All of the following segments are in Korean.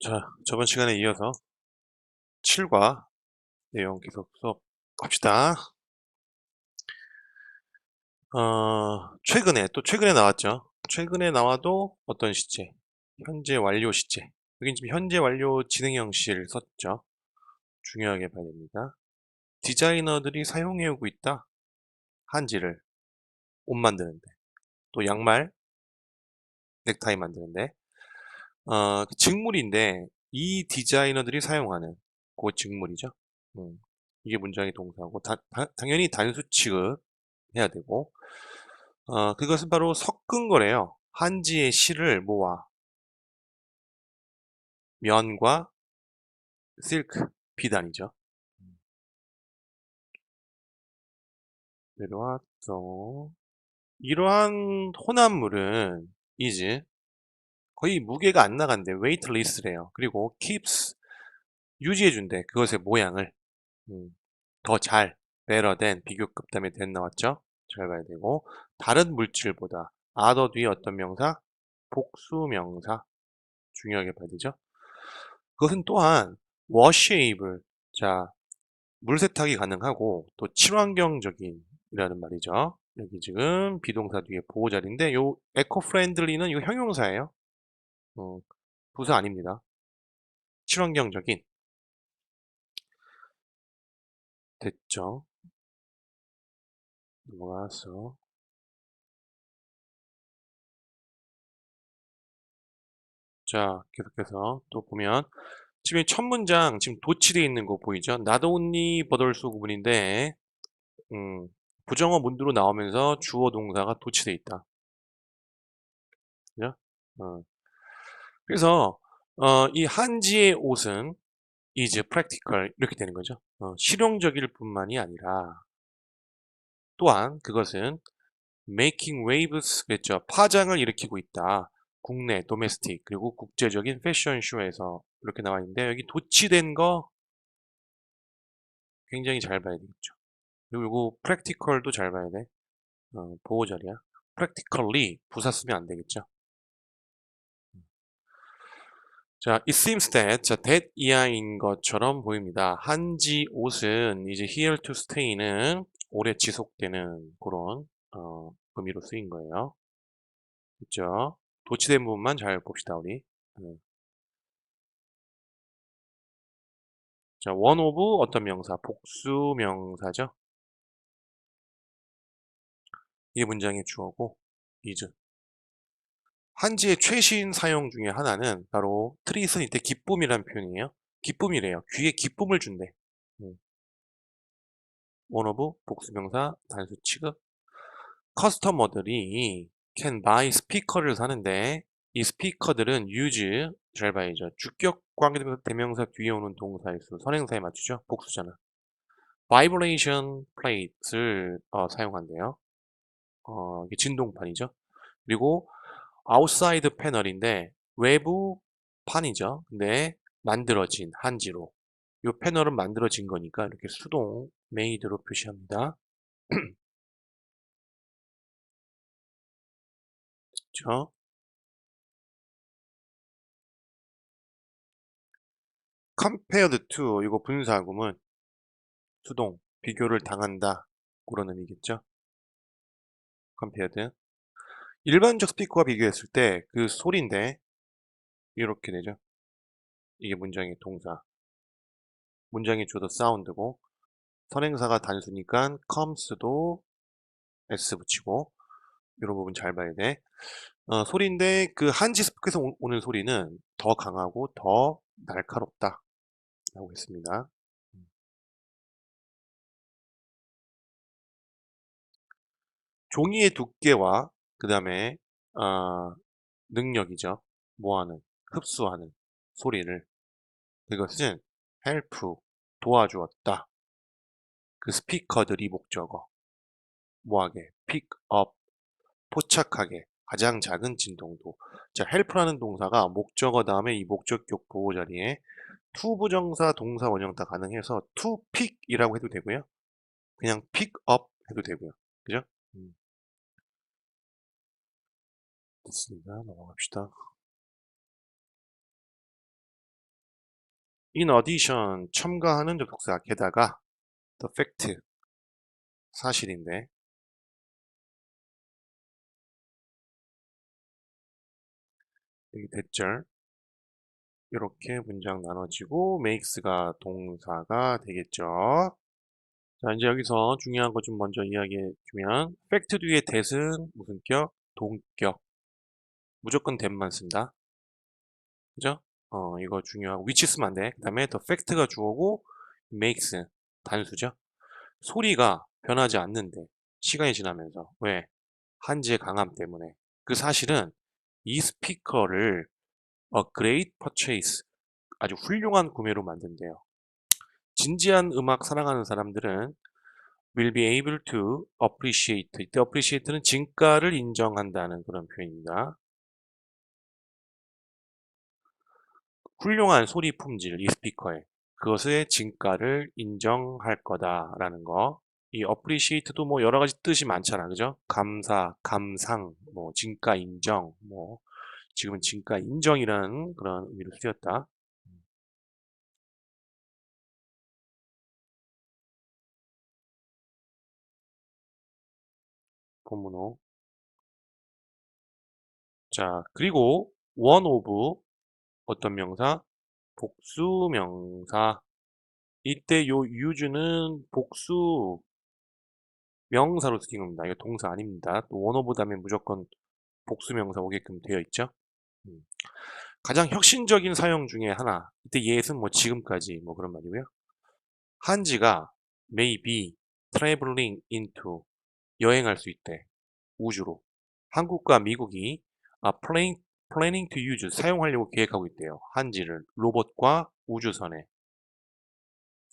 자, 저번 시간에 이어서 7과 내용 계속 수업합시다. 어, 최근에, 또 최근에 나왔죠. 최근에 나와도 어떤 시제? 현재 완료 시제. 여긴 지금 현재 완료 진행형식을 썼죠. 중요하게 봐야 됩니다. 디자이너들이 사용해오고 있다. 한지를 옷 만드는데. 또 양말, 넥타이 만드는데. 어, 그 직물인데 이 디자이너들이 사용하는 그 직물이죠. 음, 이게 문장의 동사고 다- 다- 당연히 단수 취급해야 되고 어, 그것은 바로 섞은 거래요. 한지의 실을 모아 면과 실크 비단이죠. 내려왔죠. 이러한 혼합물은 이제 거의 무게가 안 나간대. 웨이트리스래요. 그리고 keeps 유지해준대. 그것의 모양을 음, 더 잘, better than 비교급 다음에 than 나왔죠? 잘 봐야 되고 다른 물질보다 other 뒤에 어떤 명사? 복수명사 중요하게 봐야 되죠? 그것은 또한 washable 자 물 세탁이 가능하고 또 친환경적인 이라는 말이죠. 여기 지금 비동사 뒤에 보호자리인데 요 에코 프렌들리는 이거 형용사예요. 어, 부사 아닙니다. 친환경적인 됐죠? 넘어가서 자 계속해서 또 보면 지금 첫 문장 지금 도치되어 있는 거 보이죠? not only 버덜수 구문인데 음, 부정어 문두로 나오면서 주어 동사가 도치되어 있다. 그죠? 어. 그래서 어, 이 한지의 옷은 is practical 이렇게 되는 거죠. 어, 실용적일 뿐만이 아니라 또한 그것은 making waves 그랬죠. 파장을 일으키고 있다. 국내, 도메스틱, 그리고 국제적인 패션쇼에서 이렇게 나와 있는데 여기 도치된 거 굉장히 잘 봐야 되겠죠. 그리고 이거 practical도 잘 봐야 돼. 어, 보호자리야. practically 부사 쓰면 안 되겠죠. 자, it seems that, 자, that 이하인 것처럼 보입니다. 한지 옷은 이제 here to stay는 오래 지속되는 그런 어, 의미로 쓰인 거예요. 그죠? 도치된 부분만 잘 봅시다, 우리. 네. 자, one of 어떤 명사? 복수 명사죠? 이게 문장의 주어고, is. 한지의 최신 사용 중에 하나는 바로 트릿은 이때 기쁨이라는 표현이에요. 기쁨이래요. 귀에 기쁨을 준대. 음. one of 복수명사 단수 취급. 커스터머들이 can buy 스피커를 사는데 이 스피커들은 use 잘 봐야죠. 주격 관계대명사 대명사 뒤에 오는 동사의 수 선행사에 맞추죠. 복수잖아. vibration plate를 어, 사용한대요. 어, 이게 진동판이죠. 그리고 outside 패널인데 외부 판이죠. 근데 만들어진 한지로 이 패널은 만들어진 거니까 이렇게 수동 made로 표시합니다. 그렇죠? compared 이거 분사구문 수동 비교를 당한다 그런 의미겠죠? compared 일반적 스피커와 비교했을 때 그 소리인데 이렇게 되죠. 이게 문장의 동사 문장의 주어도 사운드고 선행사가 단수니까 comes도 s 붙이고 이런 부분 잘 봐야 돼. 어, 소리인데 그 한지 스피커에서 오- 오는 소리는 더 강하고 더 날카롭다 라고 했습니다. 종이의 두께와 그 다음에 어, 능력이죠. 뭐하는 흡수하는 소리를. 그것은 help 도와주었다. 그 스피커들이 목적어. 뭐하게? pick up 포착하게. 가장 작은 진동도. 자 help라는 동사가 목적어 다음에 이 목적격 보호 자리에 to 부정사 동사 원형 다 가능해서 to pick이라고 해도 되고요. 그냥 pick up 해도 되고요. 그죠? 됐습니다 넘어갑시다. In addition 첨가하는 접속사. 게다가 the fact 사실인데. 여기 대절. 이렇게 문장 나눠지고 makes가 동사가 되겠죠. 자 이제 여기서 중요한 거 좀 먼저 이야기해 주면 fact 뒤에 that은 무슨 격? 동격 무조건 that만 쓴다. 그죠? 어 이거 중요하고 which 쓰면 안 돼. 그 다음에 the fact가 주어고 makes 단수죠. 소리가 변하지 않는데 시간이 지나면서 왜? 한지의 강함 때문에 그 사실은 이 스피커를 a great purchase 아주 훌륭한 구매로 만든대요. 진지한 음악 사랑하는 사람들은 will be able to appreciate 이때 appreciate는 진가를 인정한다는 그런 표현입니다. 훌륭한 소리 품질 이 스피커에 그것의 진가를 인정할 거다라는 거. 이 appreciate도 뭐 여러 가지 뜻이 많잖아. 그죠? 감사, 감상, 뭐 진가 인정, 뭐 지금은 진가 인정이라는 그런 의미로 쓰였다. 본문호. 자, 그리고 one of 어떤 명사? 복수 명사. 이때 요 use는 복수 명사로 쓰인 겁니다. 이거 동사 아닙니다. of 다음에 무조건 복수 명사 오게끔 되어 있죠. 음. 가장 혁신적인 사용 중에 하나. 이때 예는 뭐 지금까지 뭐 그런 말이고요. 한지가 may be traveling into 여행할 수 있대. 우주로. 한국과 미국이 아, planning, planning to use 사용하려고 계획하고 있대요. 한지를 로봇과 우주선에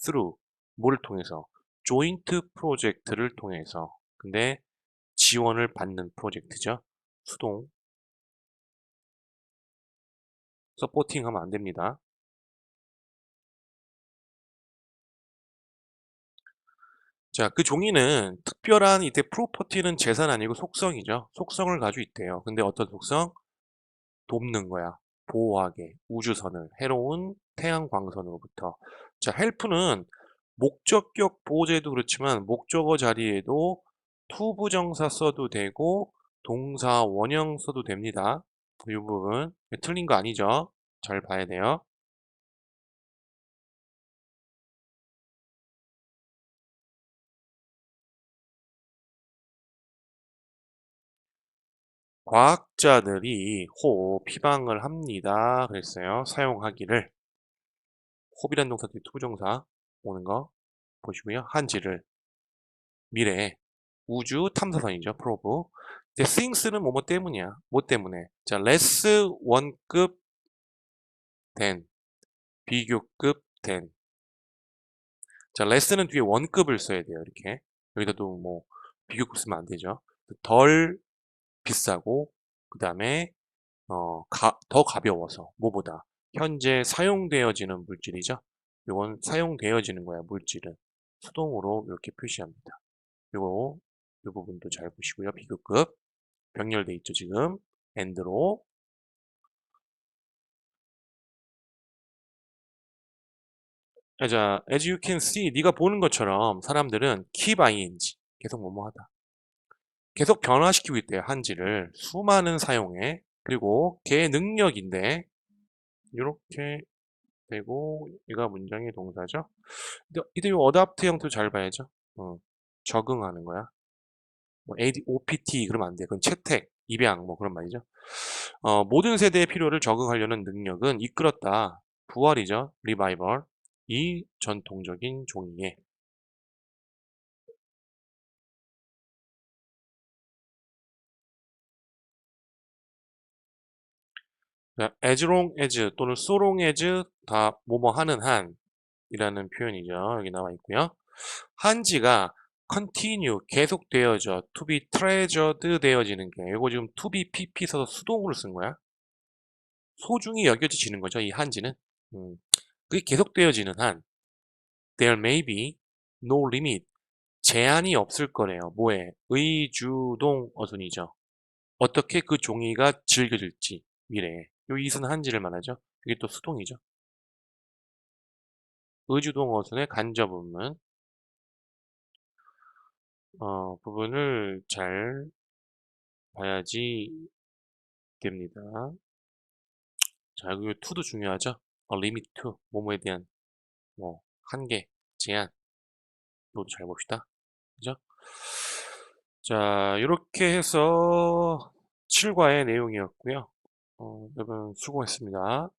through 뭐를 통해서 joint 프로젝트를 통해서 근데 지원을 받는 프로젝트죠. 수동 서포팅 하면 안 됩니다. 자, 그 종이는 특별한 이때 프로퍼티는 재산 아니고 속성이죠. 속성을 가지고 있대요. 근데 어떤 속성? 돕는 거야. 보호하게. 우주선을. 해로운 태양 광선으로부터. 자, 헬프는 목적격 보호제도 그렇지만 목적어 자리에도 투부정사 써도 되고 동사 원형 써도 됩니다. 이 부분 틀린 거 아니죠? 잘 봐야 돼요. 과학자들이 호, 피방을 합니다. 그랬어요. 사용하기를. 호비란 동사 뒤 투부정사 오는 거 보시고요. 한지를 미래 우주 탐사선이죠. 프로브. 이제 things는 뭐뭐 때문이야. 뭐 때문에. 자, less 원급 된 비교급 된 자, less는 뒤에 원급을 써야 돼요. 이렇게. 여기다 도 뭐 비교급 쓰면 안 되죠. 덜 비싸고 그 다음에 어, 가, 더 가벼워서 뭐보다 현재 사용되어지는 물질이죠. 이건 사용되어지는 거야 물질은 수동으로 이렇게 표시합니다. 요거 이 부분도 잘 보시고요. 비교급 병렬돼 있죠 지금 엔드로 자, as you can see, 네가 보는 것처럼 사람들은 keep ing, 계속 뭐뭐하다. 계속 변화시키고 있대요, 한지를. 수많은 사용에. 그리고 걔의 능력인데, 이렇게 되고, 얘가 문장의 동사죠. 이때 이 어답트 형태도 잘 봐야죠. 어, 적응하는 거야. 뭐 AD, OPT 그러면 안 돼. 그건 채택, 입양 뭐 그런 말이죠. 어, 모든 세대의 필요를 적응하려는 능력은 이끌었다. 부활이죠. 리바이벌. 이 전통적인 종이에 as long as 또는 so long as 다 뭐뭐 하는 한 이라는 표현이죠. 여기 나와 있고요. 한지가 continue 계속되어져 to be treasured 되어지는 게 이거 지금 to be pp 써서 수동으로 쓴 거야. 소중히 여겨지는 거죠. 이 한지는. 음. 그게 계속되어지는 한 there may be no limit 제한이 없을 거래요. 뭐에? 의주동 어순이죠. 어떻게 그 종이가 즐겨질지 미래에. 요 이순 한지를 말하죠. 이게 또 수동이죠. 의주동 어순의 간접 문문 어, 부분을 잘 봐야지 됩니다. 자, 그리고 to도 중요하죠. 어, limit to 뭐뭐에 대한 뭐 한계, 제한 이것도 잘 봅시다. 그죠? 자, 이렇게 해서 7과의 내용이었고요. 어, 여러분 수고했습니다.